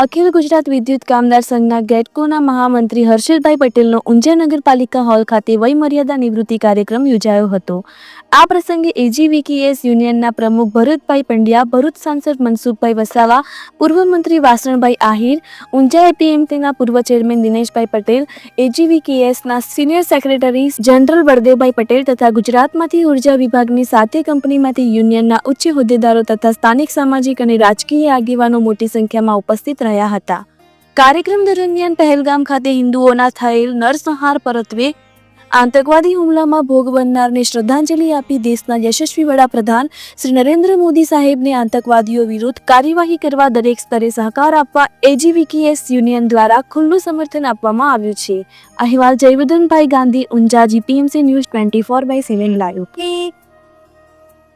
Akhil Gujarat વિદ્યુત કામદાર સંઘના ગેટકોના મહામંત્રી હર્ષદભાઈ પટેલનો ઊંઝા નગરપાલિકા હોલ ખાતે વયમર્યાદા નિવૃત્તિ કાર્યક્રમ યોજાયો હતો. આ પ્રસંગે એજીવીકેએસ યુનિયનના પ્રમુખ ભરતભાઈ પંડ્યા, ભરૂચ સાંસદ મનસુખભાઈ વસાવા, પૂર્વ મંત્રી વાસણભાઈ આહિર, ઊંઝા એપીએમસીના પૂર્વ chairman Dineshbhai Patel એજીવીકેએસના senior secretary general Baldevbhai Patel તથા ગુજરાતમાંથી ઊર્જા વિભાગની સાથે કંપનીમાંથી યુનિયનના ઉચ્ચ હોદ્દેદારો તથા સ્થાનિક સામાજિક અને રાજકીય આગેવાનો મોટી સંખ્યામાં ઉપસ્થિત રહ્યા હતા. કાર્યક્રમ દરમિયાન પહેલગામ ખાતે હિન્દુઓના થયેલ નરસંહાર પરત્વે આતંકવાદી હુમલામાં ભોગ બનનારને શ્રદ્ધાંજલિ આપી દેશના યશસ્વી વડાપ્રધાન શ્રી નરેન્દ્ર મોદી સાહેબને આતંકવાદીઓ વિરુદ્ધ કાર્યવાહી કરવા દરેક સ્તરે સહકાર આપવા એજીવીકેએસ યુનિયન દ્વારા ખુલ્લું સમર્થન આપવામાં આવ્યું છે. અહેવાલ Jayvardhanbhai Gandhi, Unjha GPMC news twenty four by seven live.